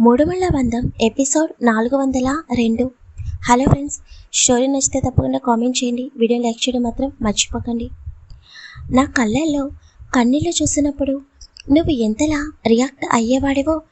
మూడుమళ్ళ బంధం ఎపిసోడ్ నాలుగు వందల రెండు. హలో ఫ్రెండ్స్ స్టోరీ నచ్చితే తప్పకుండా కామెంట్ చేయండి. వీడియో లైక్ చేయడం మాత్రం మర్చిపోకండి. నా కళ్ళల్లో కన్నీళ్ళు చూసినప్పుడు నువ్వు ఎంతలా రియాక్ట్ అయ్యేవాడివో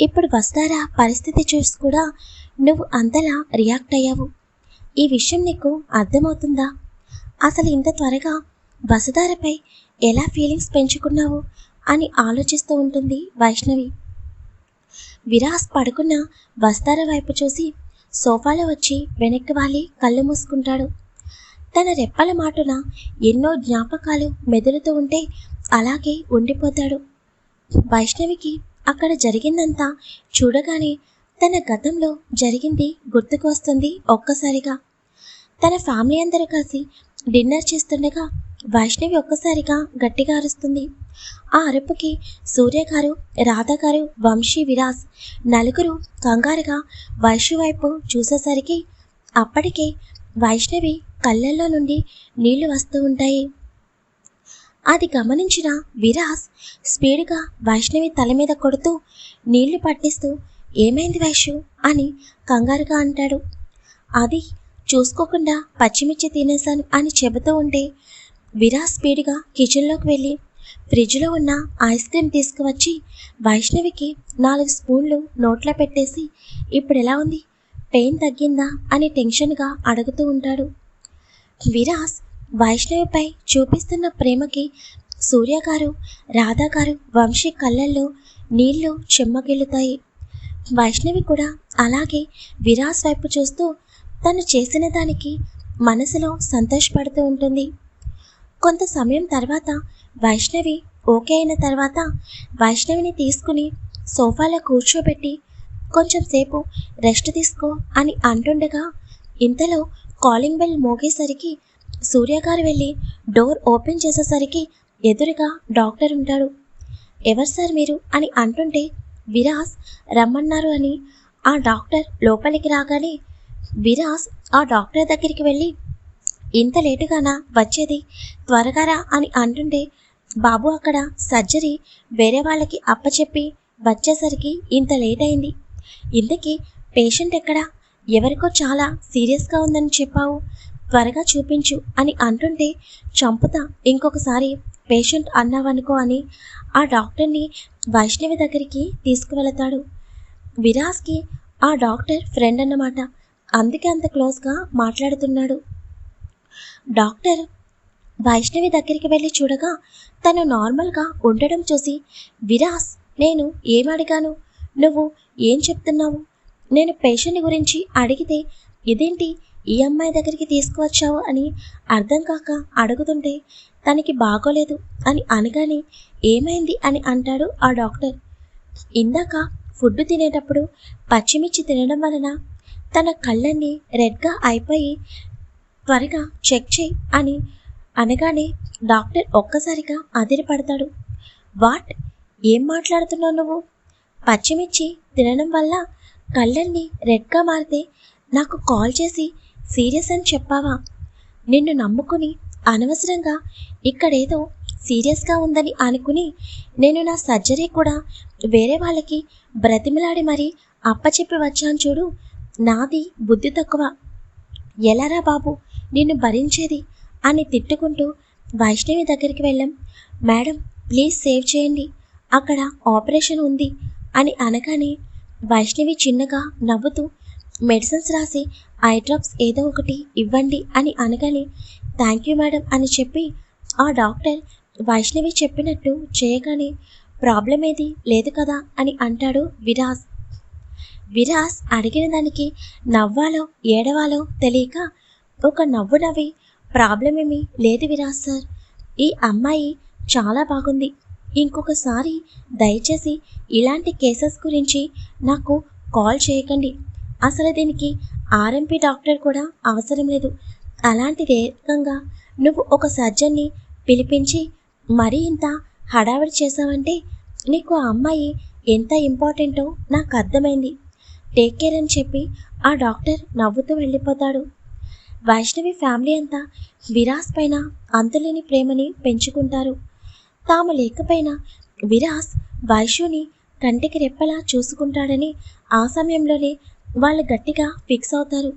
ఇప్పుడు వస్తారా పరిస్థితి చూసి కూడా నువ్వు అంతలా రియాక్ట్ అయ్యావు. ఈ విషయం నీకు అర్థమవుతుందా? అసలు ఇంత త్వరగా వసుధారపై ఎలా ఫీలింగ్స్ పెంచుకున్నావు అని ఆలోచిస్తూ ఉంటుంది వైష్ణవి. విరాస్ పడుకున్న వస్తార వైపు చూసి సోఫాలో వచ్చి వెనక్కి వాలి కళ్ళు మూసుకుంటాడు. తన రెప్పల మాటున ఎన్నో జ్ఞాపకాలు మెదులుతూ ఉంటే అలాగే ఉండిపోతాడు. వైష్ణవికి అక్కడ జరిగిందంతా చూడగానే తన గతంలో జరిగింది గుర్తుకు వస్తుంది ఒక్కసారిగా. తన ఫ్యామిలీ అందరూ కలిసి డిన్నర్ చేస్తుండగా వైష్ణవి ఒక్కసారిగా గట్టిగా అరుస్తుంది. ఆ అరుపుకి సూర్య గారు రాధ గారు వంశీ విరాస్ నలుగురు కంగారుగా వైష్ణు వైపు చూసేసరికి అప్పటికే వైష్ణవి కళ్ళల్లో నుండి నీళ్ళు వస్తూ ఉంటాయి. అది గమనించిన విరాస్ స్పీడ్గా వైష్ణవి తల మీద కొడుతూ నీళ్ళు పట్టిస్తూ ఏమైంది వైషు అని కంగారుగా అంటాడు. అది చూసుకోకుండా పచ్చిమిర్చి తినేశాను అని చెబుతూ ఉంటే విరాజ్ స్పీడ్గా కిచెన్లోకి వెళ్ళి ఫ్రిడ్జ్లో ఉన్న ఐస్ క్రీమ్ తీసుకువచ్చి వైష్ణవికి నాలుగు స్పూన్లు నోట్లో పెట్టేసి ఇప్పుడు ఎలా ఉంది? పెయిన్ తగ్గిందా? అని టెన్షన్గా అడుగుతూ ఉంటాడు. విరాస్ వైష్ణవిపై చూపిస్తున్న ప్రేమకి సూర్య గారు రాధా గారు వంశీ కళ్ళల్లో నీళ్ళు చెమ్మగిల్లుతాయి. వైష్ణవి కూడా అలాగే విరాస్ వైపు చూస్తూ తను చేసిన దానికి మనసులో సంతోషపడుతూ ఉంటుంది. కొంత సమయం తర్వాత వైష్ణవి ఓకే అయిన తర్వాత వైష్ణవిని తీసుకుని సోఫాలో కూర్చోబెట్టి కొంచెం సేపు రెస్ట్ తీసుకో అని అంటుండగా ఇంతలో కాలింగ్ బెల్ మోగేసరికి సూర్యగారు వెళ్ళి డోర్ ఓపెన్ చేసేసరికి ఎదురుగా డాక్టర్ ఉంటాడు. ఎవరు సార్ మీరు? అని అంటుంటే విరాస్ రమ్మన్నారు అని ఆ డాక్టర్ లోపలికి రాగానే విరాస్ ఆ డాక్టర్ దగ్గరికి వెళ్ళి ఇంత లేటుగానా వచ్చేది? త్వరగా రా అని అంటుంటే బాబు అక్కడ సర్జరీ వేరే వాళ్ళకి అప్పచెప్పి వచ్చేసరికి ఇంత లేట్ అయింది ఇంతకీ పేషెంట్ ఎక్కడా? ఎవరికో చాలా సీరియస్గా ఉందని చెప్పావు. త్వరగా చూపించు అని అంటుంటే చంపుతా ఇంకొకసారి పేషెంట్ అన్నావనుకో అని ఆ డాక్టర్ని వైష్ణవి దగ్గరికి తీసుకువెళతాడు. విరాస్కి ఆ డాక్టర్ ఫ్రెండ్ అన్నమాట. అందుకే అంత క్లోజ్గా మాట్లాడుతున్నాడు. డాక్టర్ వైష్ణవి దగ్గరికి వెళ్ళి చూడగా తను నార్మల్గా ఉండడం చూసి విరాస్ నేను ఏమడిగాను నువ్వు ఏం చెప్తున్నావు? నేను పేషెంట్ గురించి అడిగితే ఇదేంటి? ఈ అమ్మాయి దగ్గరికి తీసుకువచ్చావు అని అర్థం కాక అడుగుతుంటే తనకి బాగోలేదు అని అనగానే ఏమైంది అని అంటాడు ఆ డాక్టర్. ఇందాక ఫుడ్ తినేటప్పుడు పచ్చిమిర్చి తినడం వలన తన కళ్ళన్నీ రెడ్గా అయిపోయి త్వరగా చెక్ చేయి అని అనగానే డాక్టర్ ఒక్కసారిగా అదిరిపడతాడు. వాట్? ఏం మాట్లాడుతున్నావు నువ్వు? పచ్చిమిర్చి తినడం వల్ల కళ్ళన్నీ రెడ్గా మారితే నాకు కాల్ చేసి సీరియస్ అని చెప్పావా? నిన్ను నమ్ముకుని అనవసరంగా ఇక్కడేదో సీరియస్గా ఉందని అనుకుని నేను నా సర్జరీ కూడా వేరే వాళ్ళకి బ్రతిమిలాడి మరీ అప్పచెప్పి వచ్చాను చూడు. నాది బుద్ధి తక్కువ. ఎలారా బాబు? నిన్ను భరించేది అని తిట్టుకుంటూ వైష్ణవి దగ్గరికి వెళ్ళాం. మేడం ప్లీజ్ సేవ్ చేయండి. అక్కడ ఆపరేషన్ ఉంది అని అనగానే వైష్ణవి చిన్నగా నవ్వుతూ మెడిసిన్స్ రాసి ఐ డ్రాప్స్ ఏదో ఒకటి ఇవ్వండి అని అనగానే థ్యాంక్ యూ మేడం అని చెప్పి ఆ డాక్టర్ వైష్ణవి చెప్పినట్టు చేయగానే ప్రాబ్లం ఏది? లేదు కదా అని అంటాడు విరాస్ విరాస్ అడిగిన దానికి నవ్వాలో ఏడవాలో తెలియక ఒక నవ్వు నవ్వి ప్రాబ్లం ఏమీ? లేదు విరాస్ సార్. ఈ అమ్మాయి చాలా బాగుంది. ఇంకొకసారి దయచేసి ఇలాంటి కేసెస్ గురించి నాకు కాల్ చేయకండి. అసలు దీనికి ఆర్ఎంపీ డాక్టర్ కూడా అవసరం లేదు. అలాంటిది ఏకంగా నువ్వు ఒక సర్జన్ని పిలిపించి మరీ ఇంత హడావిడి చేసావంటే నీకు ఆ అమ్మాయి ఎంత ఇంపార్టెంటో నాకు అర్థమైంది. టేక్ కేర్ అని చెప్పి ఆ డాక్టర్ నవ్వుతూ వెళ్ళిపోతాడు. వైష్ణవి ఫ్యామిలీ అంతా విరాస్ పైన అంతులేని ప్రేమని పెంచుకుంటారు. తాము లేకపోయినా విరాస్ వైష్ణుని కంటికి రెప్పలా చూసుకుంటాడని ఆ సమయంలోనే వాళ్ళు గట్టిగా ఫిక్స్ అవుతారు.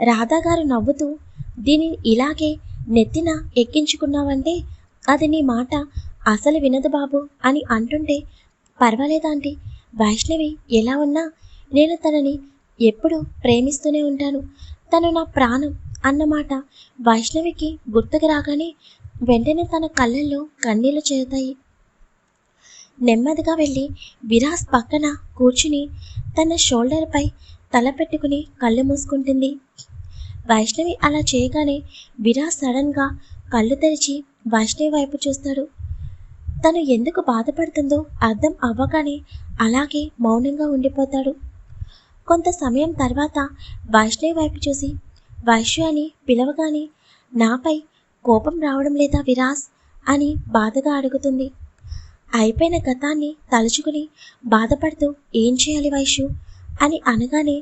రాధా గారు నవ్వుతూ దీనిని ఇలాగే నెత్తిన ఎక్కించుకున్నావంటే అది నీ మాట అసలు వినదు బాబు అని అంటుంటే పర్వాలేదాంటి వైష్ణవి ఎలా ఉన్నా నేను తనని ఎప్పుడూ ప్రేమిస్తూనే ఉంటాను. తను నా ప్రాణం. అన్నమాట. వైష్ణవికి గుర్తుకు రాగానే వెంటనే తన కళ్ళల్లో కన్నీళ్ళు చేరుతాయి. నెమ్మదిగా వెళ్ళి విరాస్ పక్కన కూర్చుని తన షోల్డర్పై తల పెట్టుకుని కళ్ళు మూసుకుంటుంది. వైష్ణవి అలా చేయగానే విరాస్ సడన్గా కళ్ళు తెరిచి వైష్ణవి వైపు చూస్తాడు. తను ఎందుకు బాధపడుతుందో అర్థం అవ్వగానే అలాగే మౌనంగా ఉండిపోతాడు. కొంత సమయం తర్వాత వైష్ణవి వైపు చూసి వైశ్య అని పిలవగానే నాపై కోపం రావడం లేదా విరాస్ అని బాధగా అడుగుతుంది. అయిపోయిన గతాన్ని తలుచుకుని బాధపడుతూ ఏం చేయాలి వైశ్యు? అని అనగానే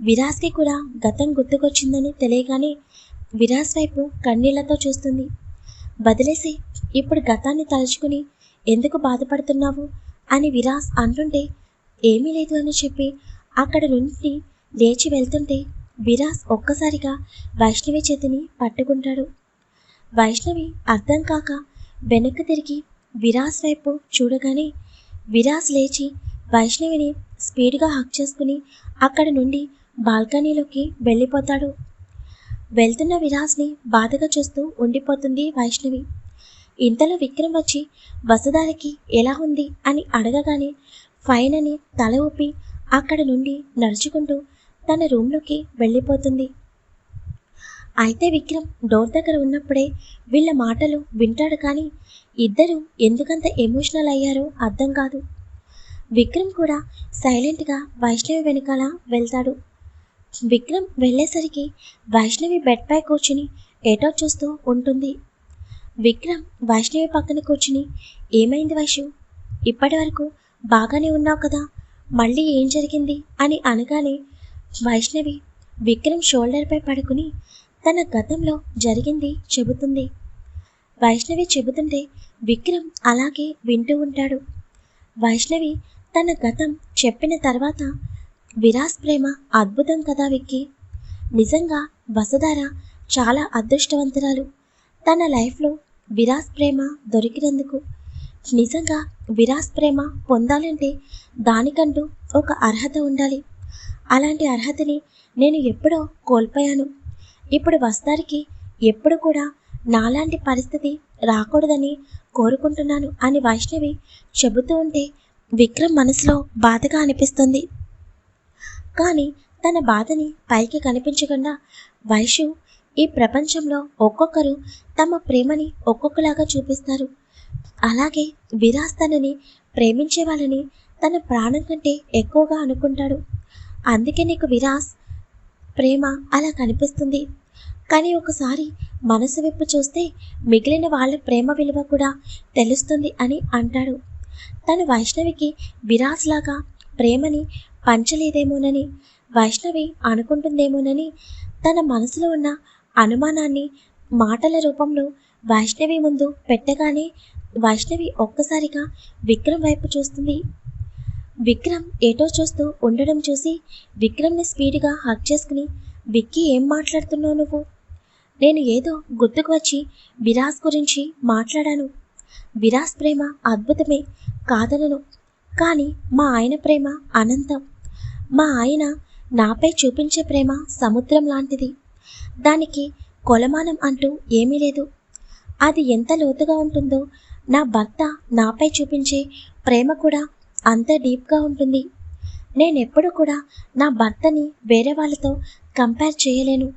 విరాస్కి కూడా గతం గుర్తుకొచ్చిందని తెలియగానే విరాస్ వైపు కన్నీళ్ళతో చూస్తుంది. వదిలేసి ఇప్పుడు గతాన్ని తలుచుకుని ఎందుకు బాధపడుతున్నావు? అని విరాస్ అంటుంటే ఏమీ లేదు అని చెప్పి అక్కడ నుండి లేచి వెళ్తుంటే విరాస్ ఒక్కసారిగా వైష్ణవి చేతిని పట్టుకుంటాడు. వైష్ణవి అర్థం కాక వెనక్కి తిరిగి విరాస్ వైపు చూడగానే విరాస్ లేచి వైష్ణవిని స్పీడ్గా హక్ చేసుకుని అక్కడి నుండి బాల్కనీలోకి వెళ్ళిపోతాడు. వెళ్తున్న విరాస్ని బాధగా చూస్తూ ఉండిపోతుంది వైష్ణవి. ఇంతలో విక్రమ్ వచ్చి వసుధారకి ఎలా ఉంది? అని అడగగానే ఫైన్ అని తల ఊపి అక్కడ నుండి నడుచుకుంటూ తన రూమ్లోకి వెళ్ళిపోతుంది. అయితే విక్రమ్ డోర్ దగ్గర ఉన్నప్పుడే వీళ్ళ మాటలు వింటాడు కానీ ఇద్దరు ఎందుకంత ఎమోషనల్ అయ్యారో అర్థం కాదు. విక్రమ్ కూడా సైలెంట్గా వైష్ణవి వెనకాల వెళ్తాడు. విక్రమ్ వెళ్ళేసరికి వైష్ణవి బెడ్పై కూర్చుని ఏటో చూస్తూ ఉంటుంది. విక్రమ్ వైష్ణవి పక్కన కూర్చుని ఏమైంది వైషు? ఇప్పటి వరకు బాగానే ఉన్నావు కదా? మళ్ళీ ఏం జరిగింది? అని అనగానే వైష్ణవి విక్రమ్ షోల్డర్పై పడుకుని తన గతంలో జరిగింది చెబుతుంది. వైష్ణవి చెబుతుంటే విక్రమ్ అలాగే వింటూ ఉంటాడు. వైష్ణవి తన గతం చెప్పిన తర్వాత విరాస్ ప్రేమ అద్భుతం కదా విక్కి. నిజంగా వసుధార చాలా అదృష్టవంతురాలు. తన లైఫ్లో విరాస్ ప్రేమ దొరికినందుకు నిజంగా విరాస్ ప్రేమ పొందాలంటే దానికంటూ ఒక అర్హత ఉండాలి. అలాంటి అర్హతని నేను ఎప్పుడో కోల్పోయాను. ఇప్పుడు వస్తారికి ఎప్పుడు కూడా నాలాంటి పరిస్థితి రాకూడదని కోరుకుంటున్నాను అని వైష్ణవి చెబుతూ ఉంటే విక్రమ్ మనసులో బాధగా అనిపిస్తుంది. కానీ తన బాధని పైకి కనిపించకుండా వైషు ఈ ప్రపంచంలో ఒక్కొక్కరు తమ ప్రేమని ఒక్కొక్కలాగా చూపిస్తారు. అలాగే విరాస్ తనని ప్రేమించే వాళ్ళని తన ప్రాణం కంటే ఎక్కువగా అనుకుంటాడు. అందుకే నీకు విరాస్ ప్రేమ అలా కనిపిస్తుంది. కానీ ఒకసారి మనసు విప్పు చూస్తే మిగిలిన వాళ్ళ ప్రేమ విలువ కూడా తెలుస్తుంది అని అంటాడు. తను వైష్ణవికి విరాస్లాగా ప్రేమని పంచలేదేమోనని వైష్ణవి అనుకుంటుందేమోనని తన మనసులో ఉన్న అనుమానాన్ని మాటల రూపంలో వైష్ణవి ముందు పెట్టగానే వైష్ణవి ఒక్కసారిగా విక్రమ్ వైపు చూస్తుంది. విక్రమ్ ఏటో చూస్తూ ఉండడం చూసి విక్రమ్ని స్పీడ్గా హక్ చేసుకుని విక్కీ ఏం మాట్లాడుతున్నావు నువ్వు? నేను ఏదో గుర్తుకు వచ్చి విరాస్ గురించి మాట్లాడాను. విరాస్ ప్రేమ అద్భుతమే కాదనను. కానీ మా ఆయన ప్రేమ అనంతం. మా ఆయన నాపై చూపించే ప్రేమ సముద్రం లాంటిది. దానికి కొలమానం అంటూ ఏమీ లేదు. అది ఎంత లోతుగా ఉంటుందో నా భర్త నాపై చూపించే ప్రేమ కూడా అంత డీప్గా ఉంటుంది. నేనెప్పుడు కూడా నా భర్తని వేరే వాళ్ళతో కంపేర్ చేయలేను.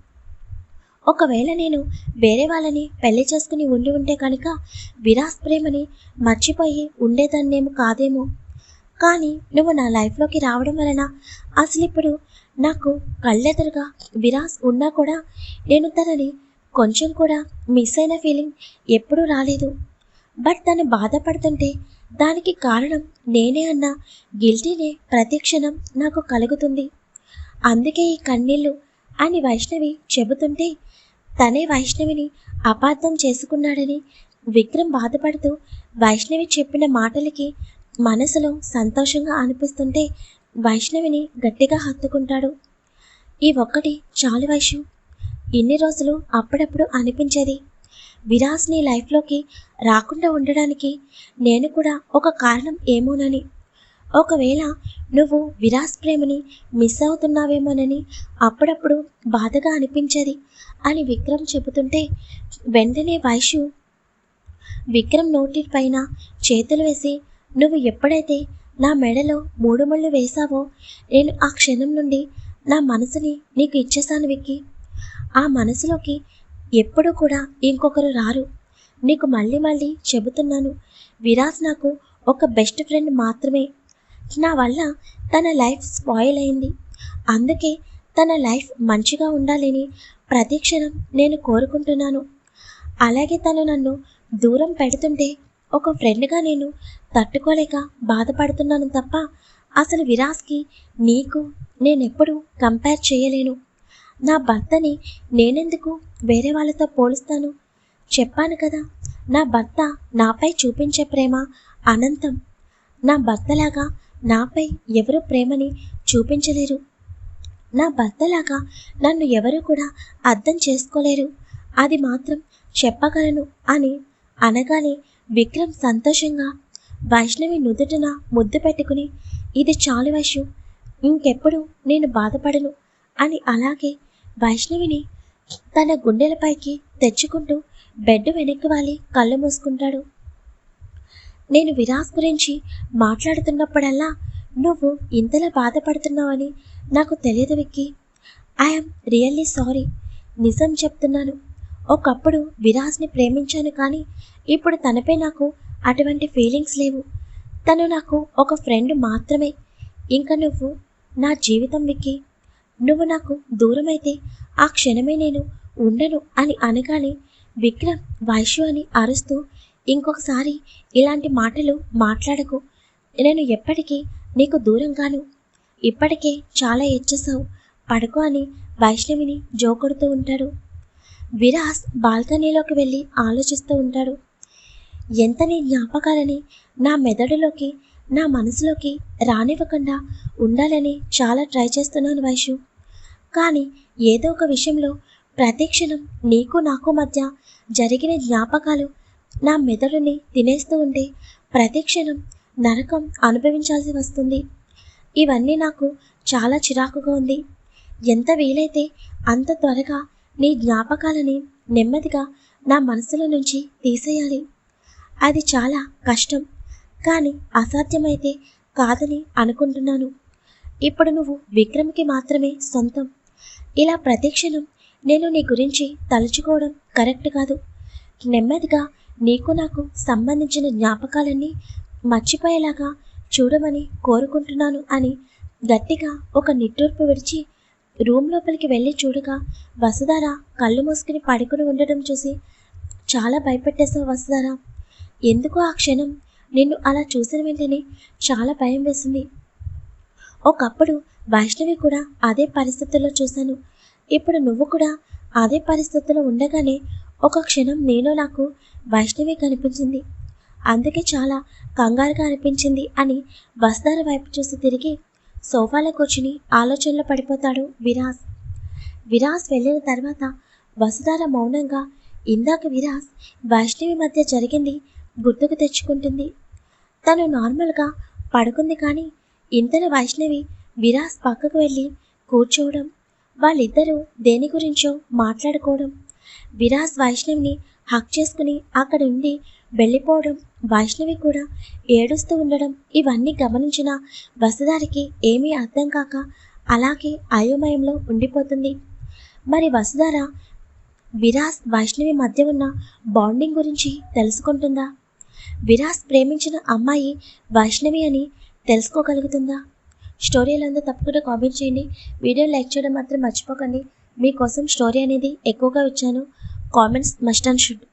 ఒకవేళ నేను వేరే వాళ్ళని పెళ్ళి చేసుకుని ఉండి ఉంటే కనుక విరాస్ ప్రేమని మర్చిపోయి ఉండేదాన్నేమో కాదేమో. కానీ నువ్వు నా లైఫ్లోకి రావడం వలన అసలు ఇప్పుడు నాకు కళ్ళెదురుగా విరాస్ ఉన్నా కూడా నేను తనని కొంచెం కూడా మిస్ అయిన ఫీలింగ్ ఎప్పుడూ రాలేదు. బట్ తను బాధపడుతుంటే దానికి కారణం నేనే అన్న గిల్టీనే ప్రతిక్షణం నాకు కలుగుతుంది. అందుకే ఈ కన్నీళ్ళు అని వైష్ణవి చెబుతుంటే తనే వైష్ణవిని అపార్థం చేసుకున్నాడని విక్రమ్ బాధపడుతూ వైష్ణవి చెప్పిన మాటలకి మనసులో సంతోషంగా అనిపిస్తుంటే వైష్ణవిని గట్టిగా హత్తుకుంటాడు. ఈ ఒక్కటి చాలు వైషు ఇన్ని రోజులు అప్పుడప్పుడు అనిపించేది విరాజ్ నీ లైఫ్లోకి రాకుండా ఉండడానికి నేను కూడా ఒక కారణం ఏమోనని. ఒకవేళ నువ్వు విరాజ్ ప్రేమని మిస్ అవుతున్నావేమోనని అప్పుడప్పుడు బాధగా అనిపించేది అని విక్రమ్ చెబుతుంటే వెంటనే వైషు విక్రమ్ నోటి పైన చేతులు వేసి నువ్వు ఎప్పుడైతే నా మెడలో మూడు ముళ్ళు వేశావో నేను ఆ క్షణం నుండి నా మనసుని నీకు ఇచ్చేసాను విక్కి. ఆ మనసులోకి ఎప్పుడు కూడా ఇంకొకరు రారు. నీకు మళ్ళీ మళ్ళీ చెబుతున్నాను విరాజ్ నాకు ఒక బెస్ట్ ఫ్రెండ్ మాత్రమే. నా వల్ల తన లైఫ్ స్పాయిల్ అయింది. అందుకే తన లైఫ్ మంచిగా ఉండాలని ప్రతిక్షణం నేను కోరుకుంటున్నాను. అలాగే తను నన్ను దూరం పెడుతుంటే ఒక ఫ్రెండ్గా నేను తట్టుకోలేక బాధపడుతున్నాను తప్ప అసలు విరాస్కి నీకు నేనెప్పుడు కంపేర్ చేయలేను. నా భర్తని నేనెందుకు వేరే వాళ్ళతో పోలుస్తాను? చెప్పాను కదా. నా భర్త నాపై చూపించే ప్రేమ అనంతం. నా భర్తలాగా నాపై ఎవరు ప్రేమని చూపించలేరు. నా భర్తలాగా నన్ను ఎవరు కూడా అర్థం చేసుకోలేరు. అది మాత్రం చెప్పగలను అని అనగానే విక్రమ్ సంతోషంగా వైష్ణవి నుదుటన ముద్దు పెట్టుకుని ఇది చాలు వైషు ఇంకెప్పుడు నేను బాధపడను అని అలాగే వైష్ణవిని తన గుండెలపైకి తెచ్చుకుంటూ బెడ్ వెనక్కి వాలి కళ్ళు మూసుకుంటాడు. నేను విరాస్ గురించి మాట్లాడుతున్నప్పుడల్లా నువ్వు ఇంతలా బాధపడుతున్నావని నాకు తెలియదు విక్కి. ఐఎమ్ రియల్లీ సారీ నిజం చెప్తున్నాను. ఒకప్పుడు విరాజ్ని ప్రేమించాను కానీ ఇప్పుడు తనపై నాకు అటువంటి ఫీలింగ్స్ లేవు. తను నాకు ఒక ఫ్రెండ్ మాత్రమే. ఇంకా నువ్వు నా జీవితం విక్కి. నువ్వు నాకు దూరమైతే ఆ క్షణమే నేను ఉండను అని అనగానే విక్రమ్ వైశ్యు అని అరుస్తూ ఇంకొకసారి ఇలాంటి మాటలు మాట్లాడకు. నేను ఎప్పటికీ నీకు దూరంగాను ఇప్పటికే చాలా ఎచ్చేసావు పడుకో అని వైష్ణవిని జోకొడుతూ ఉంటాడు. విరాస్ బాల్కనీలోకి వెళ్ళి ఆలోచిస్తూ ఉంటాడు. ఎంతని జ్ఞాపకాలని నా మెదడులోకి నా మనసులోకి రానివ్వకుండా ఉండాలని చాలా ట్రై చేస్తున్నాను వైషు కానీ ఏదో ఒక విషయంలో ప్రతిక్షణం నీకు నాకు మధ్య జరిగిన జ్ఞాపకాలు నా మెదడుని తినేస్తూ ఉంటే ప్రతిక్షణం నరకం అనుభవించాల్సి వస్తుంది. ఇవన్నీ నాకు చాలా చిరాకుగా ఉంది. ఎంత వీలైతే అంత త్వరగా నీ జ్ఞాపకాలని నెమ్మదిగా నా మనసులో నుంచి తీసేయాలి. అది చాలా కష్టం కానీ అసాధ్యమైతే కాదని అనుకుంటున్నాను. ఇప్పుడు నువ్వు విక్రమ్కి మాత్రమే సొంతం. ఇలా ప్రతిక్షణం నేను నీ గురించి తలుచుకోవడం కరెక్ట్ కాదు. నెమ్మదిగా నీకు నాకు సంబంధించిన జ్ఞాపకాలన్నీ మర్చిపోయేలాగా చూడమని కోరుకుంటున్నాను అని గట్టిగా ఒక నిట్టూర్పు విడిచి రూమ్ లోపలికి వెళ్ళి చూడగా వసుధార కళ్ళు మూసుకుని పడుకుని ఉండడం చూసి చాలా భయపెట్టేశావు వసుధార. ఎందుకు ఆ క్షణం నిన్ను అలా చూసిన వెంటనే చాలా భయం వేసింది. ఒకప్పుడు వైష్ణవి కూడా అదే పరిస్థితుల్లో చూశాను. ఇప్పుడు నువ్వు కూడా అదే పరిస్థితుల్లో ఉండగానే ఒక క్షణం నేను నాకు వైష్ణవి కనిపించింది. అందుకే చాలా కంగారుగా అనిపించింది అని వసుధార వైపు చూసి తిరిగి సోఫాలో కూర్చుని ఆలోచనలో పడిపోతాడు విరాస్. విరాస్ వెళ్ళిన తర్వాత వసుధార మౌనంగా ఇందాక విరాస్ వైష్ణవి మధ్య జరిగింది గుర్తుకు తెచ్చుకుంటుంది. తను నార్మల్గా పడుకుంది కానీ ఇంతలో వైష్ణవి విరాస్ పక్కకు వెళ్ళి కూర్చోవడం వాళ్ళిద్దరూ దేని గురించో మాట్లాడుకోవడం. విరాస్ వైష్ణవిని హక్ చేసుకుని అక్కడ ఉండి వెళ్ళిపోవడం వైష్ణవి కూడా ఏడుస్తూ ఉండడం ఇవన్నీ గమనించిన వసుధారికి ఏమీ అర్థం కాక అలాగే అయోమయంలో ఉండిపోతుంది. మరి వసుధార విరాస్ వైష్ణవి మధ్య ఉన్న బాండింగ్ గురించి తెలుసుకుంటుందా? విరాస్ ప్రేమించిన అమ్మాయి వైష్ణవి అని తెలుసుకోగలుగుతుందా? స్టోరీ ఎలా తప్పకుండా కామెంట్ చేయండి. వీడియో లైక్ చేయడం మాత్రం మర్చిపోకండి. మీకోసం స్టోరీ అనేది ఎక్కువగా ఇచ్చాను. Comments must and should.